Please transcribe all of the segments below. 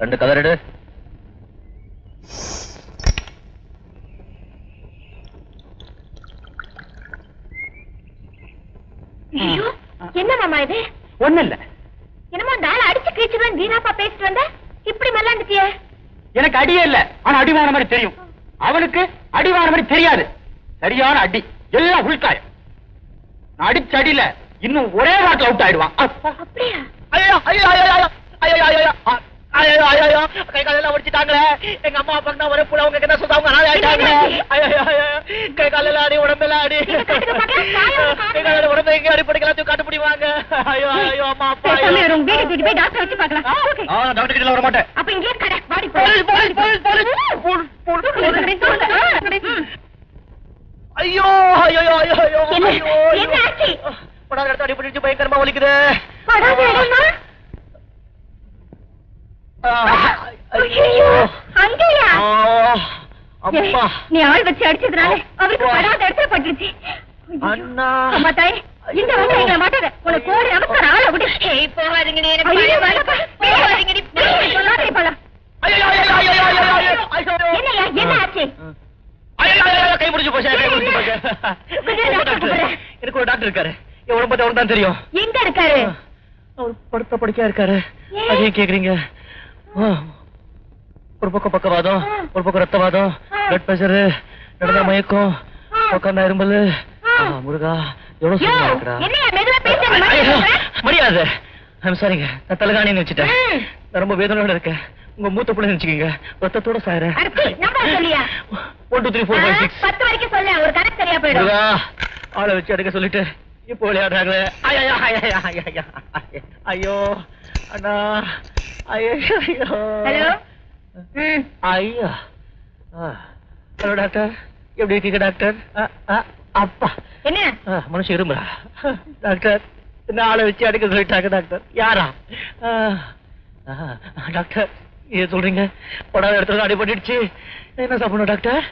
ரெண்டு கலர் எடு. என்ன மாமா இது? ஒண்ணு இல்ல. என்னமோ அந்த ஆளை அடிச்சு கிழிச்சுதான் வீணாப்பா பேசிட்டு வந்த? இப்படி மல்லாந்துட்டியே. எனக்கு அடியே இல்ல ஆனா அடிவான மாதிரி தெரியும். அவனுக்கு அடிவான மாதிரி தெரியாது. சரியான அடி எல்லாம் உள்காயம். நான் அடிச்ச அடியில இன்னும் ஒரே வாட்டில் அவுட் ஆயிடுவான். அப்படியா? கை காலெல்லாம் உடிச்சிட்டாங்களே எங்க அம்மா அப்பா தான் அவங்க கிட்ட சுத்தவங்க அனாதை கை காலெல்லாம் அடி உடம்பெல்லாம் அடி உடம்பு அடி படிக்கலாம் தூக்கி ஐயோ ஐயோ அம்மா அப்பா உங்க வீட்டு தூக்கி போய் டாக்டர் பயங்கரமா ஒலிக்குது நீ ஆள் வச்சு அடிச்சதுனால அவருக்கு படாத இடத்துல பட்டுருச்சு. அம்மா தாய் இந்த என்ன ஆச்சு? கை டாக்டர் இருக்காரு. எவ்வளவு தெரியும். எங்க இருக்காரு? அவர் படுத்த படுக்கையா இருக்காரு? அதையும் கேக்குறீங்க. ஒரு பக்கம் பக்கவாதம். ஒரு பக்கம் ரத்தவாதம். பிளட் பிரஷர் நடந்தா மயக்கம் ஆ. உட்காந்தா இரும்பல். முருகா எவ்வளவு? முடியாது ஐம் சாரிங்க நான் தலைகாணின்னு வச்சுட்டேன். ரொம்ப வேதனையோட இருக்கேன். உங்க மூத்த பிள்ளை நினைச்சுக்கீங்க. ரத்தத்தோட சொல்லியா? One two three four five six பத்து வரைக்கும் சொல்லு ஒரு கணக்கு சரியா போயிடும். முருகா ஆளை வச்சு எடுக்க சொல்லிட்டு. இப்போ விளையாடுறாங்களே ஐயா ஐயா ஐயா ஐயோ அண்ணா ஐயோ ஐயோ ஹலோ ஐயா ஹலோ டாக்டர் எப்படி இருக்கீங்க டாக்டர் அப்பா என்ன மனுஷன் இரும்புறா டாக்டர் ஆளை வச்சு அடிக்க சொல்லிட்டாங்க டாக்டர் யாரா டாக்டர் ஏன் சொல்றீங்க படாத இடத்துல அடிபட்டுடுச்சு என்ன சாப்பிடணும் டாக்டர்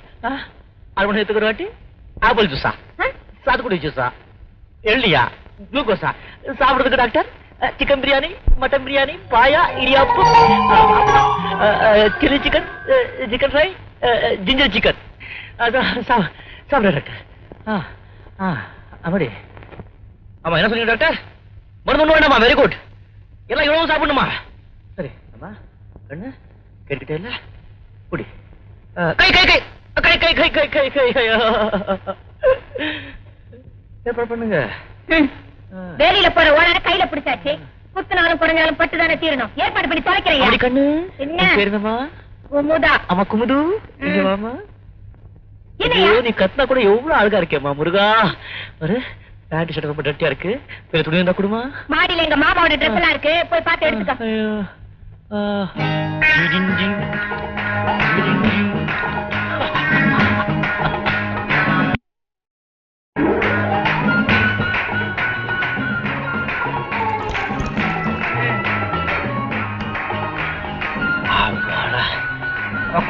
அரை மணி நேரத்துக்கு ஒரு வாட்டி ஆப்பிள் ஜூஸா? சாத்துக்குடி ஜூஸா எள்ளியா குளுக்கோஸா சாப்பிடுறதுக்கு doctor chicken biryani mutton biryani paya idiyappam chilli chicken chicken fry ginger chicken அதான் சா- டாக்டர் ஆ ஆ அப்படி ஆமா என்ன சொன்னீங்க டாக்டர் மருந்து ஒன்று வேண்டாமா வெரி குட் எல்லாம் இவ்வளவு சாப்பிடணுமா சரி அம்மா கண்ணு கேட்டுக்கிட்டே இல்ல குடி கை கை கை கை கை கை கை கை கை ஏற்பாடு பண்ணுங்க. வேலையில போற ஓனார கையில பிடிச்சாச்சு. குத்துனாலும் குறைஞ்சாலும் பட்டு தானே தீரணும். ஏற்பாடு பண்ணி தொலைக்கிறையா கண்ணு. என்ன? உன் பேரு என்னம்மா? குமுதா. நீ கத்தினா கூட எவ்வளவு அழகா இருக்கேம்மா முருகா. ஒரு பேண்ட் ஷர்ட் ரொம்ப டட்டியா இருக்கு. வேற துணி இருந்தா கொடுமா? மாடியில எங்க மாமாவோட ட்ரெஸ் எல்லாம் இருக்கு. போய் பார்த்து எடுத்துக்க.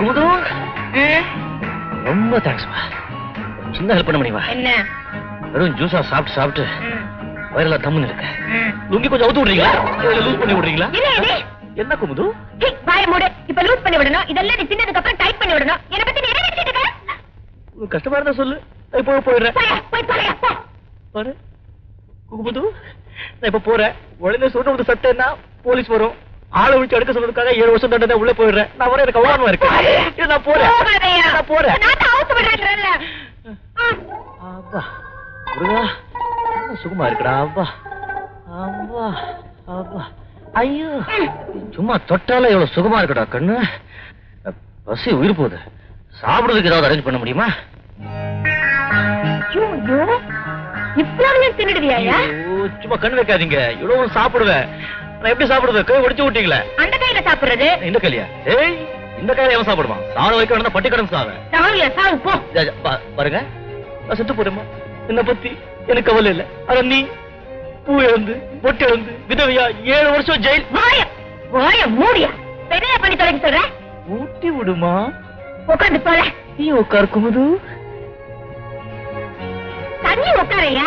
குமுது. ரொம்ப தேங்க்ஸ்மா சின்ன ஹெல்ப் பண்ண முடியுமா? என்ன? வெறும் ஜூஸா சாப்பிட்டு சாப்பிட்டு ம். வயிறெல்லாம் தம்முன்னு இருக்கு. லுங்கி கொஞ்சம் அவுத்து விடுறீங்களா? லூஸ் பண்ணி விடுறீங்களா? என்ன குமுது? வாயை மூடு. இப்ப லூஸ் பண்ணி விடணும். இதெல்லாம் நீ சின்னதுக்கு அப்புறம் டைட் பண்ணி விடணும். என்ன பத்தி நீ என்ன நினைச்சிட்டு இருக்க? கஷ்டமா இருந்தா சொல்லு. நான் இப்போ போயிடுறேன். போயா, போய் தொலையா, போ. பாரு. குமுது நான் இப்ப போறேன். உடனே சொல்ற ஒரு சட்டைன்னா போலீஸ் வரும். ஆளை விட்டு எடுக்க சொல்றதுக்காக ஏழு வருஷம் தண்டனை உள்ள போயிடுறேன். நான் வர எனக்கு அவமானமா இருக்கு நான் போறேன். நான் போறேன். அப்பா முருகா. சுகமா இருக்குடா அப்பா. அப்பா அப்பா. ஐயோ. சும்மா தொட்டால எவ்வளவு சுகமா இருக்குடா கண்ணு. பசி உயிர் போகுது. சாப்பிடுறதுக்கு ஏதாவது அரேஞ்ச் பண்ண முடியுமா? சும்மா கண் வைக்காதீங்க. இவ்வளவு சாப்பிடுவேன். எப்படி சாப்பிடுறது? கை ஒடிச்சு விட்டீங்களே. அந்த கையில சாப்பிடுறது? இந்த கையியா ஏய் இந்த கையில எவன் சாப்பிடுவான்? சாணம் வைக்க வேண்டாம் பட்டி கடன் சாவேன் சாவுல சாவு போ. பாருங்க. நான் செத்து போறேம்மா என்ன பத்தி எனக்கு கவலை இல்ல. ஆனா நீ பூ இழந்து பொட்டு இழந்து விதவையா ஏழு வருஷம் ஜெயில். வாய வாய மூடியா? பெரிய பண்ணி தொலைக்க சொல்ற. ஊட்டி விடுமா? உட்காந்து போல நீ உட்கார் குமுது தண்ணி உட்காரையா?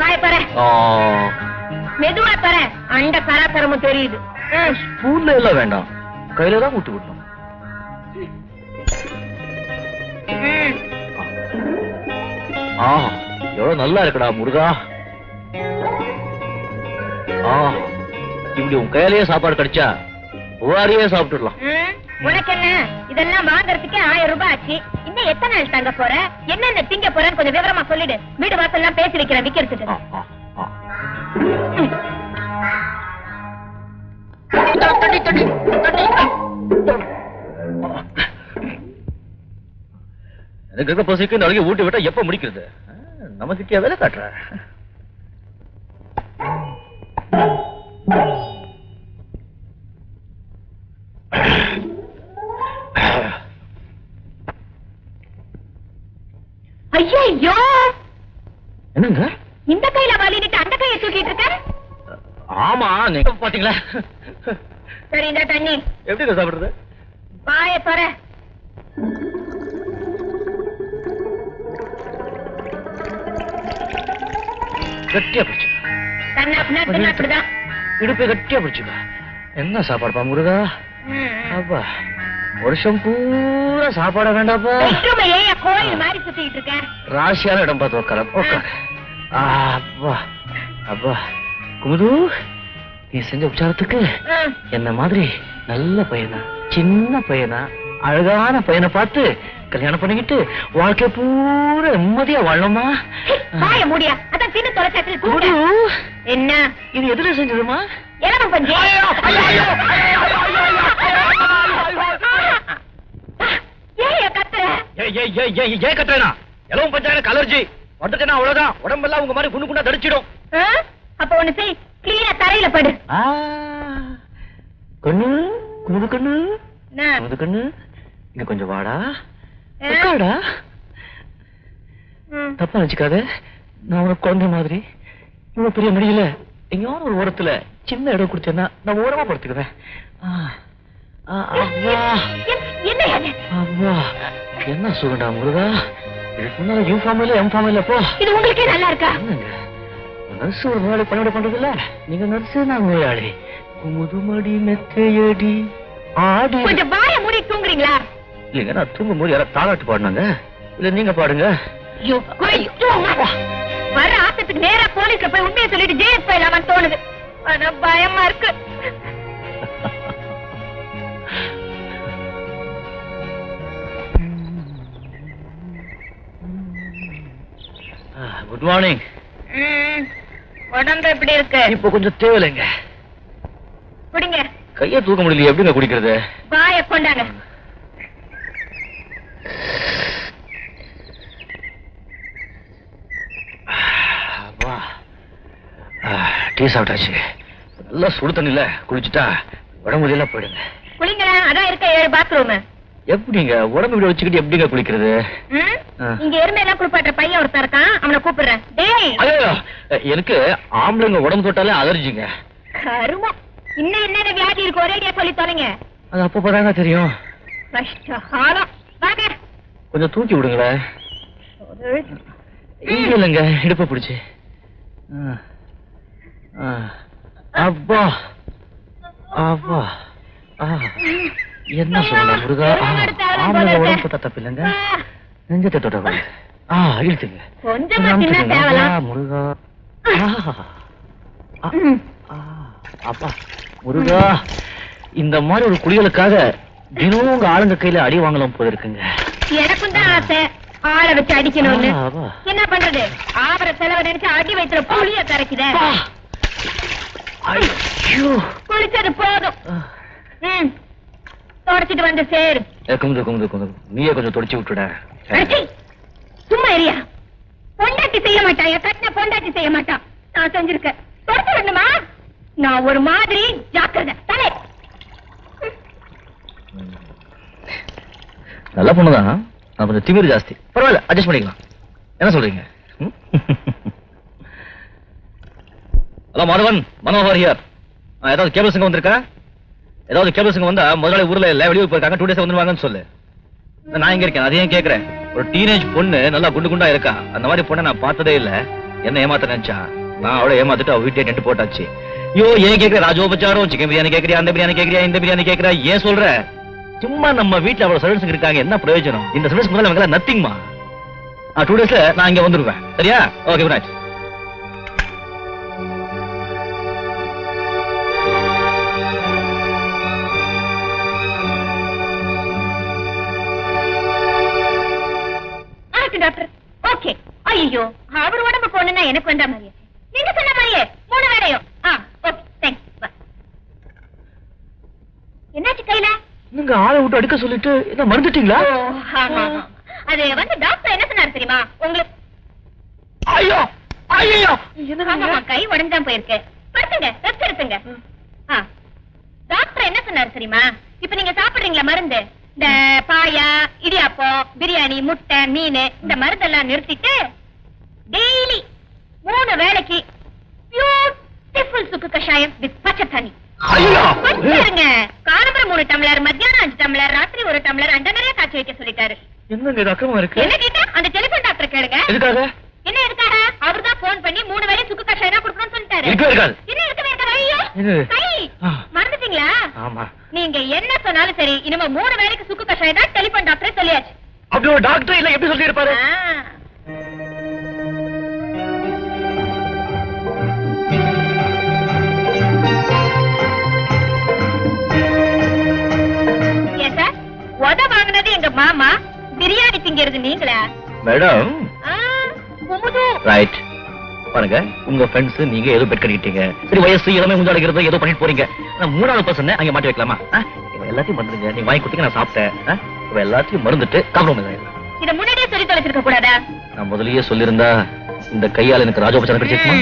வாய பாரு. மெதுவா தர அண்ட சராசரமும் தெரியுது. ஸ்பூன்ல எல்லாம் வேண்டாம் கையில தான் ஊட்டி விடணும். ஆ எவ்வளவு நல்லா இருக்குடா முருகா ஆ இப்படி உன் கையிலேயே சாப்பாடு கிடைச்சா புகாரியே சாப்பிட்டுடலாம். உனக்கு என்ன இதெல்லாம் வாங்குறதுக்கே ஆயிரம் ரூபாய் ஆச்சு இன்னும் எத்தனை நாள் தங்க போற என்னென்ன திங்க போறன்னு கொஞ்சம் விவரமா சொல்லிடு வீடு வாசல்லாம் பேசி வைக்கிறேன் விக்கிறதுக்கு. எனக்கு இருக்க பசிக்கு நாளைக்கு ஊட்டி விட்டா எப்ப முடிக்கிறது? நமக்கு வேலை காட்டுற? ஐயோ என்னங்க? இந்த கையில வலிட்டு அந்த கையை தூக்கிட்டு இருக்க? ஆமா நீங்க பாத்தீங்களா சரி இந்த தண்ணி. எப்படி சாப்பிடுறது? வாய தர கட்டியா பிடிச்சுக்க. இடுப்பை கட்டியா பிடிச்சுக்க. என்ன சாப்பாடுப்பா முருகா? அப்பா வருஷம் பூரா சாப்பாட வேண்டாப்பா. கோயில் மாதிரி சுத்திட்டு இருக்க. ராசியான இடம் பார்த்து உட்கார உட்கார அப்பா. அப்பா. குமுது நீ செஞ்ச உச்சாரத்துக்கு ம். என்ன மாதிரி நல்ல பையனா சின்ன பையனா அழகான பையனை பார்த்து கல்யாணம் பண்ணிக்கிட்டு வாழ்க்கை பூரா நிம்மதியா வாழணுமா? வாய மூடியா. அதான் சின்ன தொலைச்சாட்டில் குமுது. என்ன? இது எதுல செஞ்சதுமா? இளவம் பஞ்சு. ஏன் கத்துற? ஏன் எலவும் பஞ்சாயத்து அலர்ஜி வந்துட்டேன்னா அவ்வளவுதான். உடம்பெல்லாம் உங்க மாதிரி குண்டு குண்டா தடிச்சிடும்? அப்ப ஒண்ணு செய். கிளீனா தரையில படு. கண்ணு குமுது கண்ணு? குமுது கண்ணு. இங்க கொஞ்சம் வாடா. ம். தப்பா நினைச்சுக்காத. நான் உனக்கு குழந்தை மாதிரி. இவ்வளவு பெரிய முடியல எங்கேயாவது ஒரு ஓரத்துல சின்ன இடம் கொடுத்தேன்னா நான் ஓரமா படுத்துக்குவேன். என்ன சுகண்டா முருகா? இதுக்கு முன்னால யூ ஃபார்ம் இல்ல எம் ஃபார்ம் இல்ல போ. இது உங்களுக்கே நல்லா இருக்கா? நர்ஸ் ஒரு நோயாளி பணிவிட பண்றது இல்ல நீங்க நர்ஸ் நான் நோயாளி மெத்தையடி. ஆடி. கொஞ்சம் வாய மூடி தூங்குறீங்களா? இல்லைங்க நான் தூங்கும் போது யாராவது தாளாட்டு பாடினாங்க? இல்ல நீங்க பாடுங்க. வர நேரா போலீஸ்ல போய் உண்மையை சொல்லிட்டு ஜெயிலுக்கு போயிடலாமான்னு தோணுது. ஆனா பயமா இருக்கு. குட் மார்னிங் உடம்பு எப்படி இருக்கு? இப்போ கொஞ்சம் தேவையில்லைங்க. குடிங்க. கையை தூக்க முடியல எப்படிங்க குடிக்கிறது? வாய கொண்டாங்க. டீ சாப்பிட்டாச்சு. நல்லா சுடு தண்ணில குளிச்சுட்டா உடம்பு எல்லாம் போயிடுங்க. குளிங்களேன் அதான் இருக்க ஏழு பாத்ரூம் எப்படிங்க? உடம்பு இப்படி வச்சுக்கிட்டு எப்படிங்க குளிக்கிறது. இங்க எருமை எல்லாம் குளிப்பாட்டுற பையன் ஒருத்தன் இருக்கான் அவனை கூப்பிடுறேன். எனக்கு ஆம்பளைங்க உடம்பு தொட்டாலே அலர்ஜிங்க கருமம். இன்னும் என்னென்ன வியாதி இருக்கு ஒரேடியா சொல்லி தொலைங்க. அது அப்ப தாங்க தெரியும். வாங்க. கொஞ்சம் தூக்கி விடுங்களேன் ஒரு இல்லைங்க இடுப்ப பிடிச்சு. அப்பா. அப்பா. ஆ. என்ன சொல்லலாம் முருகா? ஆ, ஆம்பளைங்க உடம்பு தொட்டா தப்பு இல்லைங்க நெஞ்சத்தை ஆ இழுத்துங்க. தேவலாம் முருகா. அப்பா இந்த மாதிரி ஒரு குளிகளுக்காக தினமும் உங்க ஆளுங்க கையில அடி வாங்கலாம் போல இருக்குங்க. எனக்கும் தான் ஆசை. ஆளை வச்சு அடிக்கணும்னு. என்ன பண்றது? ஆவர செலவை நினைச்சு அடி வயிற்றுல புளிய கரைக்குதே குளிச்சது போதும். தொடச்சிட்டு வந்து சேரு. குமுது குமுது குமுது. நீயே கொஞ்சம் தொடச்சி விட்டுட. சும்மா இருயா பொண்டாட்டி செய்ய மாட்டான் என் கட்டின பொண்டாட்டி செய்ய மாட்டான் நான் செஞ்சிருக்கேன் தொடச்சு வேண்டுமா நான் ஒரு மாதிரி ஜாக்கிரதை. தலை நல்ல பொண்ணுதான் நான் கொஞ்சம் திமிரு ஜாஸ்தி. பரவாயில்ல அட்ஜஸ்ட் பண்ணிக்கலாம். என்ன சொல்றீங்க? ஹலோ மாதவன் மனோகர் ஹியர் ஏதாவது கேபிள் சிங்கம் வந்திருக்கா? ஏதாவது கேபிள்ஸுங்க வந்தா முதலாளி ஊர்ல இல்ல வெளியூர் போயிருக்காங்க டூ டேஸ் வந்துருவாங்கன்னு சொல்லு. நான் இங்க இருக்கேன் அதையும் கேக்குறேன். ஒரு டீனேஜ் பொண்ணு நல்லா குண்டு குண்டா இருக்கா? அந்த மாதிரி பொண்ணை நான் பார்த்ததே இல்ல. என்ன ஏமாத்த நினைச்சா? நான் அவளை ஏமாத்திட்டு அவ வீட்டை நெட்டு போட்டாச்சு. ஐயோ ஏன் கேக்குற? ராஜோபச்சாரம் சிக்கன் பிரியாணி கேக்குறியா அந்த பிரியாணி கேக்குறியா இந்த பிரியாணி கேக்குறா? ஏன் சொல்ற? சும்மா நம்ம வீட்டுல அவ்வளவு சர்வீஸ் இருக்காங்க என்ன பிரயோஜனம்? இந்த சர்வீஸ் முதல்ல நத்திங்மா டூ டேஸ்ல நான் இங்க வந்துருவேன். சரியா? ஓகே குட் ஐயோ அவர் உடம்பு போனா எனக்கு வந்த மாதிரியே. நீங்க சொன்ன மாதிரியே மூணு வேலையும் ஆ ஓகே தேங்க்ஸ் என்னாச்சு கையில? நீங்க ஆளை விட்டு அடுக்க சொல்லிட்டு என்ன மறந்துட்டீங்களா. அது வந்து டாக்டர் என்ன சொன்னாரு தெரியுமா? உங்களுக்கு ஐயோ ஐயோ. ஆமாமா, கை உடஞ்சான் போயிருக்கு. படுத்துங்க ரெஸ்ட் எடுத்துங்க. டாக்டர் என்ன சொன்னாரு தெரியுமா? இப்ப நீங்க சாப்பிடுறீங்களா மருந்து? இந்த பாயா இடியாப்பம் பிரியாணி முட்டை மீன் இந்த மருந்தெல்லாம் நிறுத்திட்டு டெய்லி மூணு வேளைக்கு பியூட்டிஃபுல் சுக்கு கஷாயம் வித் பச்சை தண்ணி. காலம்பரம் மூணு டம்ளர் மத்தியானம் அஞ்சு டம்ளர் ராத்திரி ஒரு டம்ளர் அந்த நிறைய காய்ச்சி வைக்க சொல்லிட்டாரு. என்னங்க இது அக்கமா இருக்கு? என்ன கேட்டா அந்த டெலிபோன் டாக்டர் கேளுங்க. எதுக்காக? என்ன இருக்காரா அவர்தான் போன் பண்ணி மூணு வேளை சுக்கு கஷாயம் தான் கொடுக்கணும்னு சொல்லிட்டாரு. என்ன இருக்கவே இருக்காது ஐயோ. கை. மறந்துட்டீங்களா? ஆமா. நீங்க என்ன சொன்னாலும் சரி இனிமே மூணு வேளைக்கு சுக்கு கஷாயம் தான் டெலிபோன் டாக்டர் சொல்லியாச்சு. அப்படி ஒரு டாக்டர் இல்ல எப்படி சொல்லி இருப்பாரு உத வாங்குனது எங்க மாமா? பிரியாணி திங்கிறது நீங்களா? மேடம். ரைட் பாருங்க உங்க ஃப்ரெண்ட்ஸ் நீங்க ஏதோ பெட் கட்டிக்கிட்டீங்க சரி வயசு இளமை முஞ்சு அடிக்கிறது ஏதோ பண்ணிட்டு போறீங்க. நான் மூணாவது பர்சன் அங்க மாட்டி வைக்கலாமா? ஆ? இவ எல்லாத்தையும் மறந்துடுங்க. நீங்க வாங்கி கொடுத்தீங்க நான் சாப்பிட்டேன். ஆ? இவ எல்லாத்தையும் மறந்துட்டு காம்ப்ரமைஸ் ஆயிடலாம் இத முன்னாடியே சொல்லி தொலைச்சிருக்க கூடாதா? நான் முதல்லயே சொல்லியிருந்தா இந்த கையால எனக்கு ராஜோபச்சாரம் கிடைச்சிருக்குமா?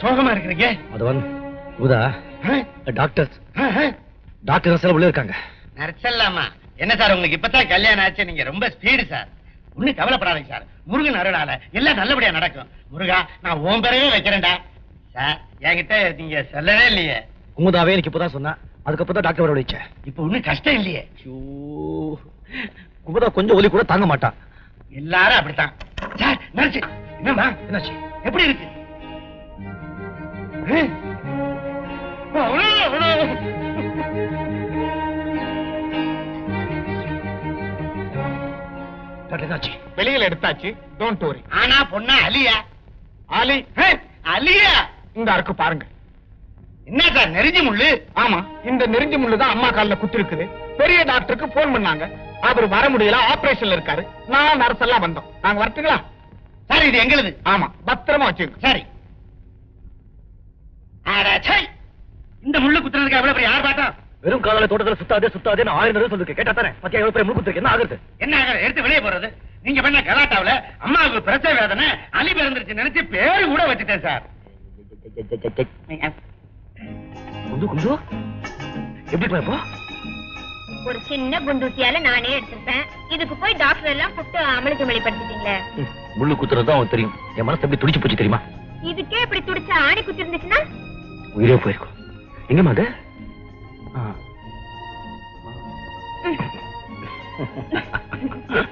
சோகமா இருக்கிறீங்க? அது வந்து உதா டாக்டர் டாக்டர் சில உள்ள இருக்காங்க. நடிச்சிடலாமா என்ன சார் உங்களுக்கு இப்பதான் கல்யாணம் ஆச்சு? நீங்க ரொம்ப ஸ்பீடு சார். ஒண்ணும் கவலைப்படாதீங்க சார். முருகன் அருளால எல்லாம் நல்லபடியா நடக்கும். முருகா நான் உன் பேரவே வைக்கிறேன்டா. சார் என்கிட்ட நீங்க சொல்லவே இல்லையே. குமுதாவே எனக்கு இப்பதான் சொன்னா. அதுக்கப்புறம் தான் டாக்டர் வர வச்சேன் இப்ப ஒண்ணும் கஷ்டம் இல்லையே. குமுதா கொஞ்சம் ஒலி கூட தாங்க மாட்டான். எல்லாரும் அப்படித்தான். சார் நர்ஸ் என்னம்மா? என்னாச்சு? எப்படி இருக்கு? வெளியில எடுத்தாச்சு. டோன்ட் வரி ஆனா பொண்ணா அலியா? ஹம், அலியா? இந்த அருக்கு பாருங்க. என்ன சார் நெருஞ்சி முள்ளு? ஆமா இந்த நெருஞ்சி முள்ளு தான் அம்மா கால்ல குத்து இருக்குது பெரிய டாக்டருக்கு போன் பண்ணாங்க. அவர் வர முடியல ஆபரேஷன்ல இருக்காரு. நான் நர்ஸ் எல்லாம் வந்தோம். நாங்க வரட்டுங்களா? சார் இது எங்களுது. ஆமா பத்திரமா வச்சுங்க சரி. இந்த முள்ளு குத்துறதுக்கு எவ்வளவு பெரிய ஆர்ப்பாட்டம்? வெறும் காலால தோட்டத்துல சுத்தாதே சுத்தாதே நான் ஆயிரம் தடவை சொல்லிருக்கேன் கேட்டா தானே? பத்தியா எவ்வளவு பெரிய முழுக்கு என்ன ஆகுது என்ன? எடுத்து வெளியே போறது. நீங்க பண்ண கலாட்டாவுல அம்மாவுக்கு பிரசவ வேதனை அலி பிறந்துருச்சு நினைச்சு பேரு கூட வச்சுட்டேன் சார். குண்டு குண்டு? எப்படி இருப்பா இப்போ ஒரு சின்ன குண்டூசியால நானே எடுத்திருப்பேன். இதுக்கு போய் டாக்டர் எல்லாம் கூப்பிட்டு அமளிக்கு வெளிப்படுத்திட்டீங்களே. முள்ளு குத்துறது தான் அவனுக்கு தெரியும். என் மனசு எப்படி துடிச்சு போச்சு தெரியுமா? இதுக்கே இப்படி துடிச்சா ஆணி குத்தி இருந்துச்சுன்னா உயிரே போயிருக்கும். எங்க அது?